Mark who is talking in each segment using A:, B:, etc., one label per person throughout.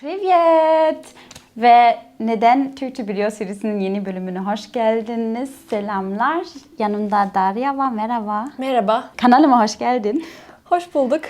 A: Привет! Ve Neden Türkçe Biliyor serisinin yeni bölümüne hoş geldiniz. Selamlar. Yanımda Darya var. Merhaba.
B: Merhaba.
A: Kanalıma hoş geldin.
B: Hoş bulduk.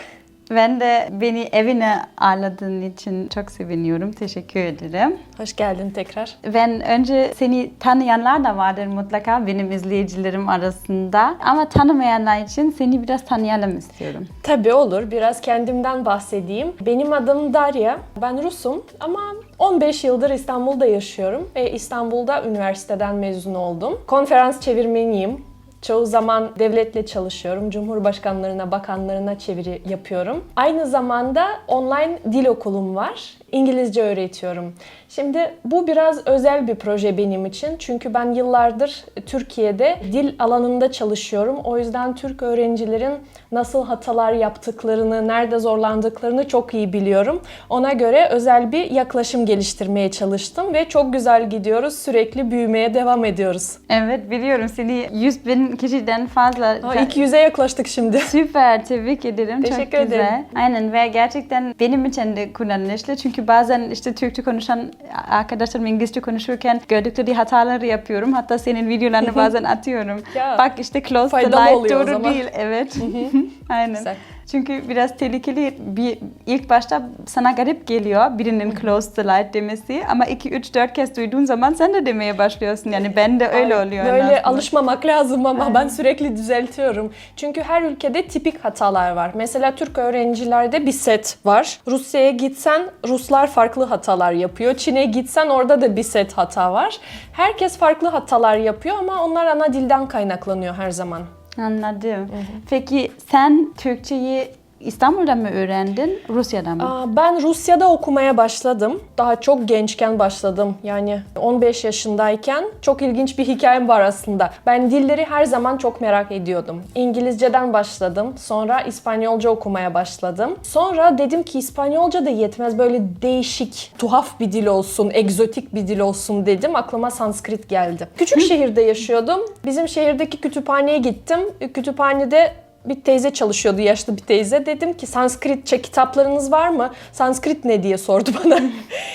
A: Ben de beni evine ağırladığın için çok seviniyorum. Teşekkür ederim.
B: Hoş geldin tekrar.
A: Ben önce seni tanıyanlar da vardır mutlaka benim izleyicilerim arasında. Ama tanımayanlar için seni biraz tanıyalım istiyorum.
B: Tabii olur. Biraz kendimden bahsedeyim. Benim adım Darya. Ben Rusum ama 15 yıldır İstanbul'da yaşıyorum ve İstanbul'da üniversiteden mezun oldum. Konferans çevirmeniyim. Çoğu zaman devletle çalışıyorum. Cumhurbaşkanlarına, bakanlarına çeviri yapıyorum. Aynı zamanda online dil okulum var. İngilizce öğretiyorum. Şimdi bu biraz özel bir proje benim için. Çünkü ben yıllardır Türkiye'de dil alanında çalışıyorum. O yüzden Türk öğrencilerin nasıl hatalar yaptıklarını, nerede zorlandıklarını çok iyi biliyorum. Ona göre özel bir yaklaşım geliştirmeye çalıştım ve çok güzel gidiyoruz. Sürekli büyümeye devam ediyoruz.
A: Evet biliyorum seni 100 bin kişiden fazla...
B: Aa, 200'e yaklaştık şimdi.
A: Süper, tebrik ederim. Çok
B: Teşekkür
A: güzel.
B: ederim.
A: Aynen ve gerçekten benim için de kullanışlı. Çünkü bazen işte Türkçe konuşan arkadaşlarım İngilizce konuşurken gördükleri hataları yapıyorum. Hatta senin videolarını bazen atıyorum.
B: Ya,
A: Bak işte close the light doğru değil. Evet. Aynen.
B: Güzel.
A: Çünkü biraz tehlikeli bir ilk başta sana garip geliyor birinin close the light demesi ama 2 3 4 kez duyduğun zaman sen de demeye başlıyorsun. Yani ben de öyle
B: Ay,
A: oluyor.
B: Böyle
A: aslında.
B: alışmamak lazım ama ben sürekli düzeltiyorum. Çünkü her ülkede tipik hatalar var. Mesela Türk öğrencilerde bir set var. Rusya'ya gitsen Ruslar farklı hatalar yapıyor. Çin'e gitsen orada da bir set hata var. Herkes farklı hatalar yapıyor ama onlar ana dilden kaynaklanıyor her zaman.
A: Anladım. Peki sen Türkçeyi İstanbul'da mı öğrendin, Rusya'da mı?
B: Aa, Ben Rusya'da okumaya başladım. Daha çok gençken başladım. Yani 15 yaşındayken çok ilginç bir hikayem var aslında. Ben dilleri her zaman çok merak ediyordum. İngilizceden başladım. Sonra İspanyolca okumaya başladım. Sonra dedim ki İspanyolca da yetmez. Böyle değişik, tuhaf bir dil olsun, egzotik bir dil olsun dedim. Aklıma Sanskrit geldi. Küçük şehirde yaşıyordum. Bizim şehirdeki kütüphaneye gittim. Kütüphanede bir teyze çalışıyordu, yaşlı bir teyze. Dedim ki Sanskritçe kitaplarınız var mı? Sanskrit ne diye sordu bana.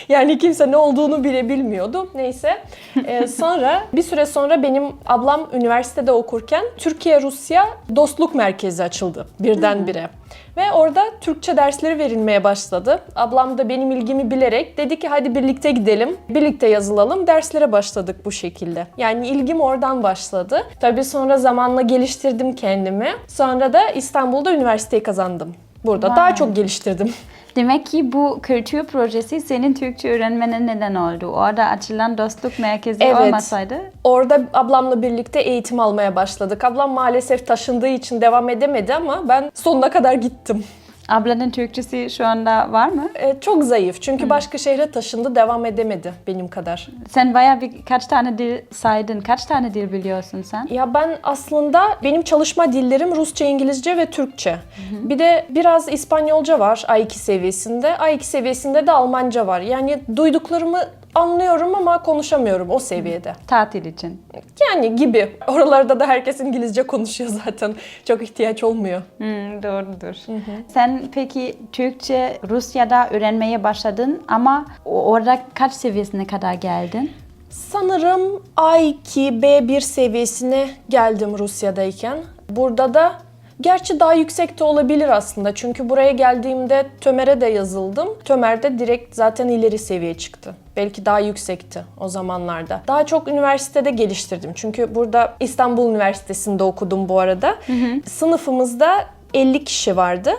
B: yani kimse ne olduğunu bile bilmiyordu. Neyse. Ee, sonra bir süre sonra benim ablam üniversitede okurken Türkiye-Rusya dostluk merkezi açıldı birdenbire. Ve orada Türkçe dersleri verilmeye başladı. Ablam da benim ilgimi bilerek dedi ki hadi birlikte gidelim, birlikte yazılalım. Derslere başladık bu şekilde. Yani ilgim oradan başladı. Tabii sonra zamanla geliştirdim kendimi. Sonra da İstanbul'da üniversiteyi kazandım. Burada
A: Vay.
B: daha çok geliştirdim.
A: Demek ki bu kültür projesi senin Türkçe öğrenmene neden oldu. Orada açılan dostluk merkezi
B: Evet.
A: olmasaydı
B: Orada ablamla birlikte eğitim almaya başladık. Ablam maalesef taşındığı için devam edemedi ama ben sonuna kadar gittim.
A: Ablanın Türkçesi şu anda var mı?
B: Ee, çok zayıf çünkü başka şehre taşındı devam edemedi benim kadar.
A: Sen bayağı bir kaç tane dil saydın? Kaç tane dil biliyorsun sen?
B: Ya ben aslında benim çalışma dillerim Rusça, İngilizce ve Türkçe. Bir de biraz İspanyolca var A2 seviyesinde. A2 seviyesinde de Almanca var. Yani duyduklarımı anlıyorum ama konuşamıyorum o seviyede.
A: Tatil için.
B: Yani gibi. Oralarda da herkes İngilizce konuşuyor zaten. Çok ihtiyaç olmuyor.
A: Hmm, doğrudur. Sen peki Türkçe Rusya'da öğrenmeye başladın ama orada kaç seviyesine kadar geldin?
B: Sanırım A2, B1 seviyesine geldim Rusya'dayken. Burada da Gerçi daha yüksekte olabilir aslında. Çünkü buraya geldiğimde Tömer'e de yazıldım. Tömer'de direkt zaten ileri seviye çıktı. Belki daha yüksekti o zamanlarda. Daha çok üniversitede geliştirdim. Çünkü burada İstanbul Üniversitesi'nde okudum bu arada. Sınıfımızda 50 kişi vardı.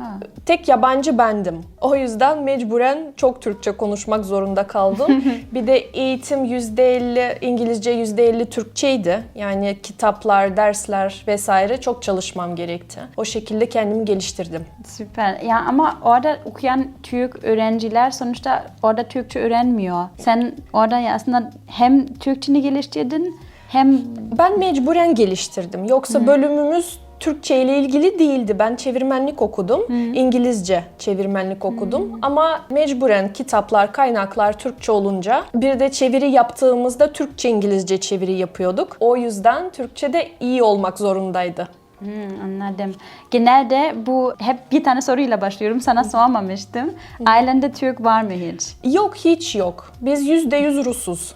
A: Ha.
B: Tek yabancı bendim. O yüzden mecburen çok Türkçe konuşmak zorunda kaldım. bir de eğitim %50 İngilizce %50 Türkçeydi. Yani kitaplar, dersler vesaire çok çalışmam gerekti. O şekilde kendimi geliştirdim.
A: Süper. Ya ama orada okuyan Türk öğrenciler sonuçta orada Türkçe öğrenmiyor. Sen orada ya aslında hem Türkçeni geliştirdin hem
B: Ben mecburen geliştirdim. Yoksa bölümümüz Türkçe ile ilgili değildi. Ben çevirmenlik okudum. İngilizce çevirmenlik okudum. Ama mecburen kitaplar, kaynaklar Türkçe olunca bir de çeviri yaptığımızda Türkçe İngilizce çeviri yapıyorduk. O yüzden Türkçe'de iyi olmak zorundaydı.
A: Hmm, anladım. Genelde bu hep bir tane soruyla başlıyorum. Sana sormamıştım. Ailende Türk var mı hiç?
B: Yok hiç yok. Biz yüzde yüz Rusuz.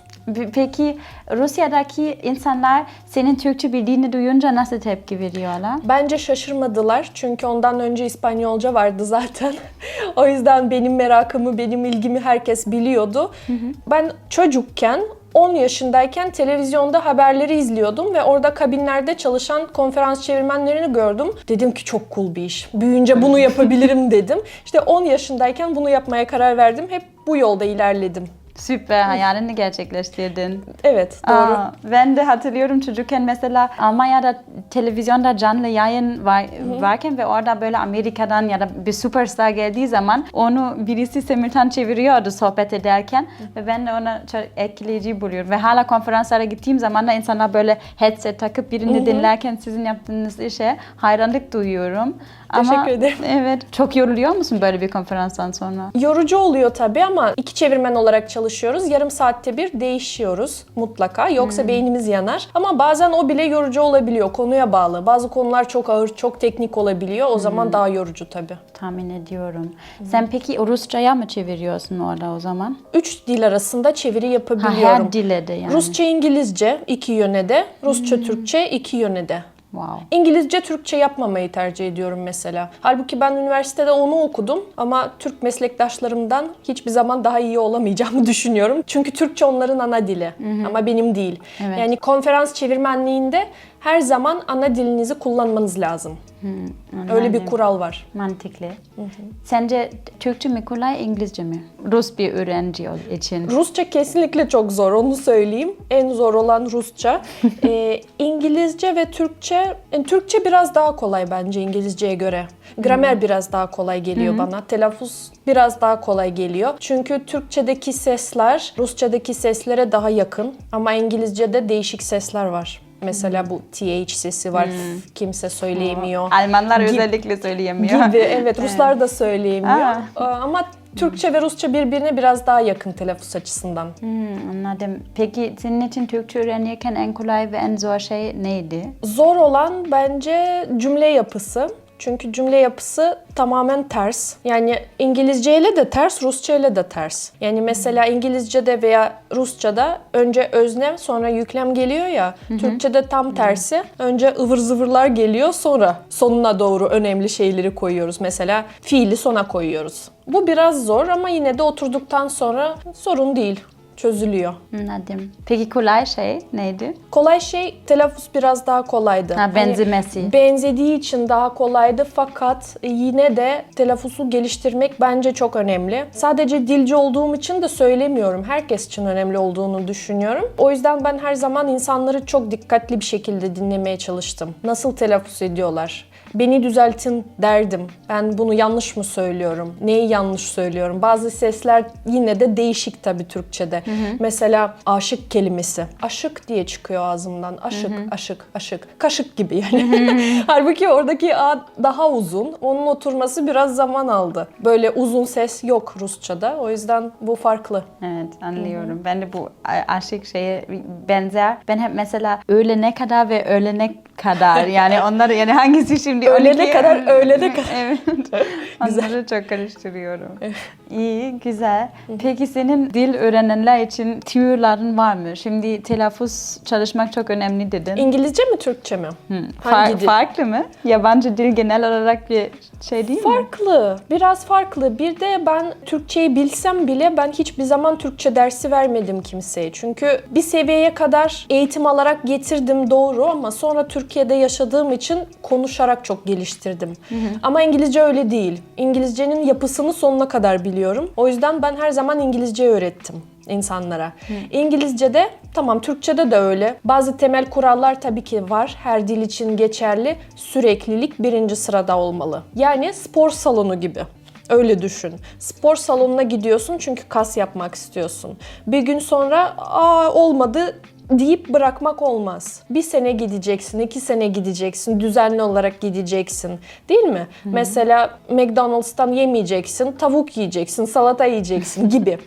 A: Peki Rusya'daki insanlar senin Türkçe bildiğini duyunca nasıl tepki veriyorlar?
B: Bence şaşırmadılar çünkü ondan önce İspanyolca vardı zaten. o yüzden benim merakımı, benim ilgimi herkes biliyordu. Ben çocukken 10 yaşındayken televizyonda haberleri izliyordum ve orada kabinlerde çalışan konferans çevirmenlerini gördüm. Dedim ki çok cool bir iş. Büyüyünce bunu yapabilirim dedim. İşte 10 yaşındayken bunu yapmaya karar verdim. Hep bu yolda ilerledim.
A: Süper hayalini gerçekleştirdin.
B: Evet, doğru.
A: Aa, ben de hatırlıyorum çocukken mesela Almanya'da televizyonda canlı yayın var, varken ve orada böyle Amerika'dan ya da bir superstar geldiği zaman onu birisi simultan çeviriyordu sohbet ederken ve ben de onu çok etkileyici buluyorum. Ve hala konferanslara gittiğim zaman da insanlar böyle headset takıp birini dinlerken sizin yaptığınız işe hayranlık duyuyorum.
B: Teşekkür
A: Ama,
B: ederim.
A: Evet. Çok yoruluyor musun böyle bir konferanstan sonra?
B: Yorucu oluyor tabii ama iki çevirmen olarak çalışıyoruz. Yarım saatte bir değişiyoruz mutlaka. Yoksa beynimiz yanar. Ama bazen o bile yorucu olabiliyor. Konuya bağlı. Bazı konular çok ağır, çok teknik olabiliyor. O zaman daha yorucu tabii.
A: Tahmin ediyorum. Sen peki Rusça'ya mı çeviriyorsun orada o zaman?
B: Üç dil arasında çeviri
A: Ha,
B: yapabiliyorum.
A: her dile de yani.
B: Rusça, İngilizce iki yöne de. Rusça, Türkçe iki yöne de.
A: Wow.
B: İngilizce, Türkçe yapmamayı tercih ediyorum mesela. Halbuki ben üniversitede onu okudum ama Türk meslektaşlarımdan hiçbir zaman daha iyi olamayacağımı düşünüyorum. Çünkü Türkçe onların ana dili ama benim değil.
A: Evet.
B: Yani konferans çevirmenliğinde her zaman ana dilinizi kullanmanız lazım. Öyle bir kural var.
A: Mantıklı. Sence Türkçe mi kolay, İngilizce mi? Rus bir öğrenci için.
B: Rusça kesinlikle çok zor, onu söyleyeyim. En zor olan Rusça. Ee, İngilizce ve Türkçe, yani Türkçe biraz daha kolay bence İngilizceye göre. Gramer biraz daha kolay geliyor bana. Telaffuz biraz daha kolay geliyor. Çünkü Türkçedeki sesler Rusçadaki seslere daha yakın ama İngilizce'de değişik sesler var. Mesela bu TH sesi var. f- Kimse söyleyemiyor.
A: Almanlar
B: Gi-
A: özellikle söyleyemiyor.
B: Gibi evet Ruslar da söyleyemiyor.
A: Aa.
B: Aa, Ama Türkçe ve Rusça birbirine biraz daha yakın telaffuz açısından.
A: Hmm, anladım. Peki senin için Türkçe öğrenirken en kolay ve en zor şey neydi?
B: Zor olan bence cümle yapısı. Çünkü cümle yapısı tamamen ters. Yani İngilizceyle de ters, Rusçayla da ters. Yani mesela İngilizce'de veya Rusça'da önce özne sonra yüklem geliyor ya. Türkçe'de tam tersi. Önce ıvır zıvırlar geliyor sonra sonuna doğru önemli şeyleri koyuyoruz. Mesela fiili sona koyuyoruz. Bu biraz zor ama yine de oturduktan sonra sorun değil. Çözülüyor.
A: Anladım. Peki kolay şey neydi?
B: Kolay şey telaffuz biraz daha kolaydı.
A: Ha,
B: Hani
A: benzemesi.
B: benzediği için daha kolaydı fakat yine de telaffuzu geliştirmek bence çok önemli. Sadece dilci olduğum için de söylemiyorum. Herkes için önemli olduğunu düşünüyorum. O yüzden ben her zaman insanları çok dikkatli bir şekilde dinlemeye çalıştım. Nasıl telaffuz ediyorlar? Beni düzeltin derdim. Ben bunu yanlış mı söylüyorum? Neyi yanlış söylüyorum? Bazı sesler yine de değişik tabii Türkçe'de. Mesela aşık kelimesi. Aşık diye çıkıyor ağzımdan. Aşık, aşık, aşık. Kaşık gibi yani. Halbuki oradaki A daha uzun. Onun oturması biraz zaman aldı. Böyle uzun ses yok Rusça'da. O yüzden bu farklı.
A: Evet anlıyorum. Ben de bu aşık şeye benzer. Ben hep mesela öğlene kadar ve öğlene kadar yani onları yani hangisi şimdi
B: Öğlene
A: 12
B: kadar, öğlene kadar.
A: Evet. Onları çok karıştırıyorum. İyi, güzel. Peki senin dil öğrenenler için tüyoların var mı? Şimdi telaffuz çalışmak çok önemli dedin.
B: İngilizce mi Türkçe mi?
A: Hı.
B: Hangi dil?
A: farklı mı? Yabancı dil genel olarak bir şey değil mi?
B: Farklı, biraz farklı. Bir de ben Türkçeyi bilsem bile ben hiçbir zaman Türkçe dersi vermedim kimseye. Çünkü bir seviyeye kadar eğitim alarak getirdim doğru ama sonra Türkiye'de yaşadığım için konuşarak çok geliştirdim. Ama İngilizce öyle değil. İngilizcenin yapısını sonuna kadar biliyorum. O yüzden ben her zaman İngilizce öğrettim insanlara. İngilizce'de tamam Türkçe'de de öyle. Bazı temel kurallar tabii ki var. Her dil için geçerli. Süreklilik birinci sırada olmalı. Yani spor salonu gibi. Öyle düşün. Spor salonuna gidiyorsun çünkü kas yapmak istiyorsun. Bir gün sonra aa olmadı deyip bırakmak olmaz. Bir sene gideceksin, iki sene gideceksin, düzenli olarak gideceksin. Değil mi? Mesela McDonald's'tan yemeyeceksin, tavuk yiyeceksin, salata yiyeceksin gibi.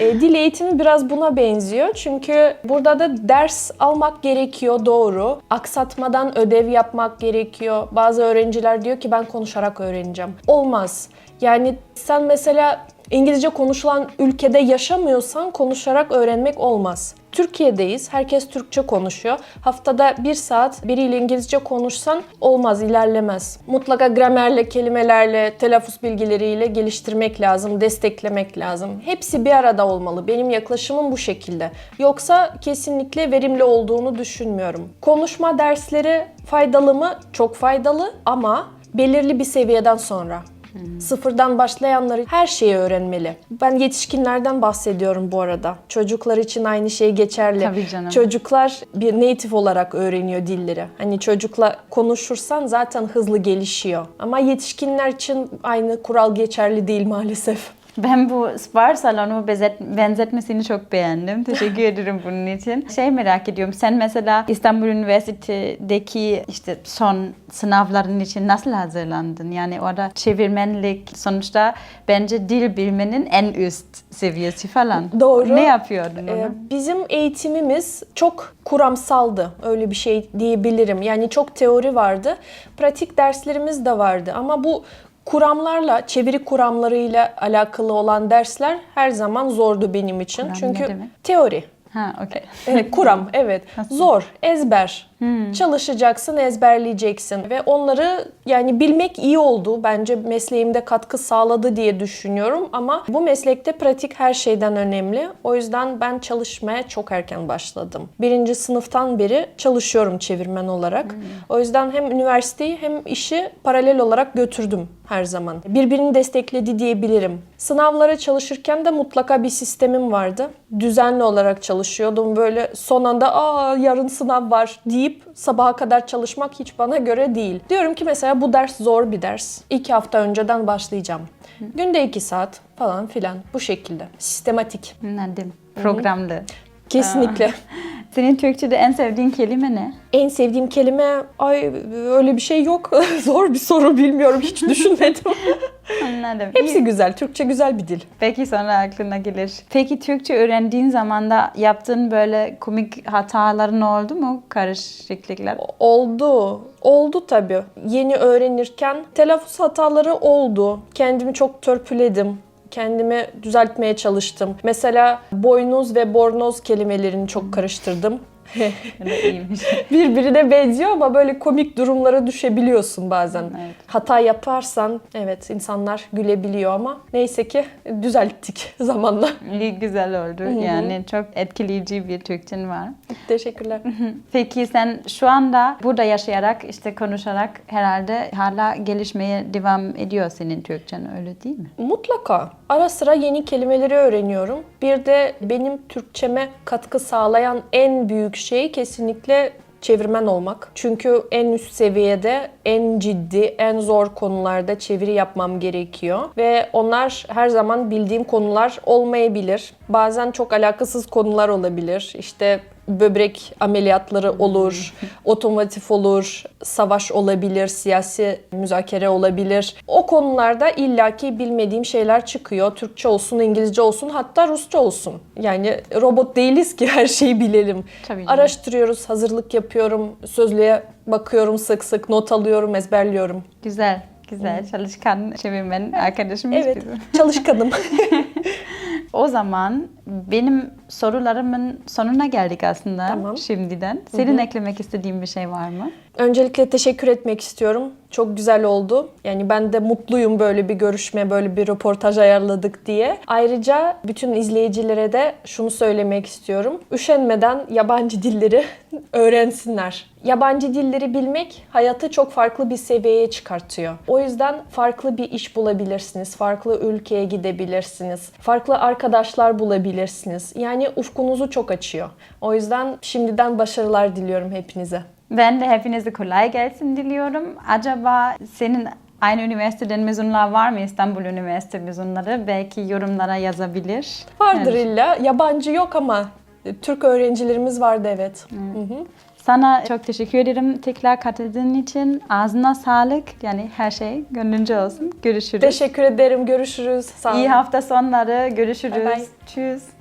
B: E, dil eğitimi biraz buna benziyor. Çünkü burada da ders almak gerekiyor doğru. Aksatmadan ödev yapmak gerekiyor. Bazı öğrenciler diyor ki ben konuşarak öğreneceğim. Olmaz. Yani sen mesela İngilizce konuşulan ülkede yaşamıyorsan konuşarak öğrenmek olmaz. Türkiye'deyiz. Herkes Türkçe konuşuyor. Haftada bir saat biriyle İngilizce konuşsan olmaz, ilerlemez. Mutlaka gramerle, kelimelerle, telaffuz bilgileriyle geliştirmek lazım, desteklemek lazım. Hepsi bir arada olmalı. Benim yaklaşımım bu şekilde. Yoksa kesinlikle verimli olduğunu düşünmüyorum. Konuşma dersleri faydalı mı? Çok faydalı ama belirli bir seviyeden sonra. Sıfırdan başlayanlar her şeyi öğrenmeli. Ben yetişkinlerden bahsediyorum bu arada. Çocuklar için aynı şey geçerli.
A: Tabii canım.
B: Çocuklar bir native olarak öğreniyor dilleri. Hani çocukla konuşursan zaten hızlı gelişiyor. Ama yetişkinler için aynı kural geçerli değil maalesef.
A: Ben bu spor salonu benzetmesini çok beğendim. Teşekkür ederim bunun için. Şey merak ediyorum. Sen mesela İstanbul Üniversitesi'deki işte son sınavların için nasıl hazırlandın? Yani orada çevirmenlik sonuçta bence dil bilmenin en üst seviyesi falan.
B: Doğru.
A: Ne yapıyordun
B: Ee, bizim eğitimimiz çok kuramsaldı. Öyle bir şey diyebilirim. Yani çok teori vardı. Pratik derslerimiz de vardı. Ama bu kuramlarla, çeviri kuramlarıyla alakalı olan dersler her zaman zordu benim için.
A: Kuram
B: Çünkü teori.
A: Ha, okey.
B: Evet, kuram evet. Zor, ezber.
A: Hmm.
B: Çalışacaksın, ezberleyeceksin ve onları yani bilmek iyi oldu. Bence mesleğimde katkı sağladı diye düşünüyorum ama bu meslekte pratik her şeyden önemli. O yüzden ben çalışmaya çok erken başladım. Birinci sınıftan beri çalışıyorum çevirmen olarak.
A: Hmm.
B: O yüzden hem üniversiteyi hem işi paralel olarak götürdüm her zaman. Birbirini destekledi diyebilirim. Sınavlara çalışırken de mutlaka bir sistemim vardı. Düzenli olarak çalışıyordum. Böyle son anda aa yarın sınav var deyip sabaha kadar çalışmak hiç bana göre değil. Diyorum ki mesela bu ders zor bir ders. İki hafta önceden başlayacağım. Günde iki saat falan filan bu şekilde. Sistematik.
A: Anladım. Programlı.
B: Kesinlikle.
A: Senin Türkçe'de en sevdiğin kelime ne?
B: En sevdiğim kelime ay öyle bir şey yok. Zor bir soru bilmiyorum hiç düşünmedim.
A: Anladım.
B: Hepsi
A: İyi.
B: güzel. Türkçe güzel bir dil.
A: Belki sonra aklına gelir. Peki Türkçe öğrendiğin zaman da yaptığın böyle komik hataların oldu mu? Karışıklıklar.
B: Oldu. Oldu tabii. Yeni öğrenirken telaffuz hataları oldu. Kendimi çok törpüledim. Kendimi düzeltmeye çalıştım. Mesela boynuz ve bornoz kelimelerini çok karıştırdım.
A: İyiymiş.
B: Birbirine benziyor ama böyle komik durumlara düşebiliyorsun bazen.
A: Evet.
B: Hata yaparsan evet insanlar gülebiliyor ama neyse ki düzelttik zamanla.
A: İyi güzel oldu. Yani çok etkileyici bir Türkçen var.
B: Teşekkürler.
A: Peki sen şu anda burada yaşayarak, işte konuşarak herhalde hala gelişmeye devam ediyor senin Türkçen öyle değil mi?
B: Mutlaka. Ara sıra yeni kelimeleri öğreniyorum. Bir de benim Türkçeme katkı sağlayan en büyük şey kesinlikle çevirmen olmak. Çünkü en üst seviyede, en ciddi, en zor konularda çeviri yapmam gerekiyor. Ve onlar her zaman bildiğim konular olmayabilir. Bazen çok alakasız konular olabilir. İşte böbrek ameliyatları olur, otomotiv olur, savaş olabilir, siyasi müzakere olabilir. O konularda illaki bilmediğim şeyler çıkıyor. Türkçe olsun, İngilizce olsun, hatta Rusça olsun. Yani robot değiliz ki her şeyi bilelim.
A: Tabii.
B: Araştırıyoruz, hazırlık yapıyorum, sözlüğe bakıyorum sık sık, not alıyorum, ezberliyorum.
A: Güzel, güzel. Çalışkan çevirmen arkadaşımız
B: Evet,
A: bizim.
B: çalışkanım.
A: O zaman benim sorularımın sonuna geldik aslında
B: Tamam.
A: şimdiden. Senin eklemek istediğin bir şey var mı?
B: Öncelikle teşekkür etmek istiyorum. Çok güzel oldu. Yani ben de mutluyum böyle bir görüşme, böyle bir röportaj ayarladık diye. Ayrıca bütün izleyicilere de şunu söylemek istiyorum. Üşenmeden yabancı dilleri öğrensinler. Yabancı dilleri bilmek hayatı çok farklı bir seviyeye çıkartıyor. O yüzden farklı bir iş bulabilirsiniz, farklı ülkeye gidebilirsiniz, farklı arkadaşlar bulabilirsiniz. Yani ufkunuzu çok açıyor. O yüzden şimdiden başarılar diliyorum hepinize.
A: Ben de hepinize kolay gelsin diliyorum. Acaba senin aynı üniversiteden mezunlar var mı? İstanbul Üniversite mezunları. Belki yorumlara yazabilir.
B: Vardır
A: Evet.
B: illa. Yabancı yok ama E, Türk öğrencilerimiz vardı evet. Hı hı.
A: Sana çok teşekkür ederim tekrar katıldığın için. Ağzına sağlık. Yani her şey gönlünce olsun. Görüşürüz.
B: Teşekkür ederim. Görüşürüz. Sağ olun.
A: İyi hafta sonları. Görüşürüz.
B: Bye bye.
A: Tschüss.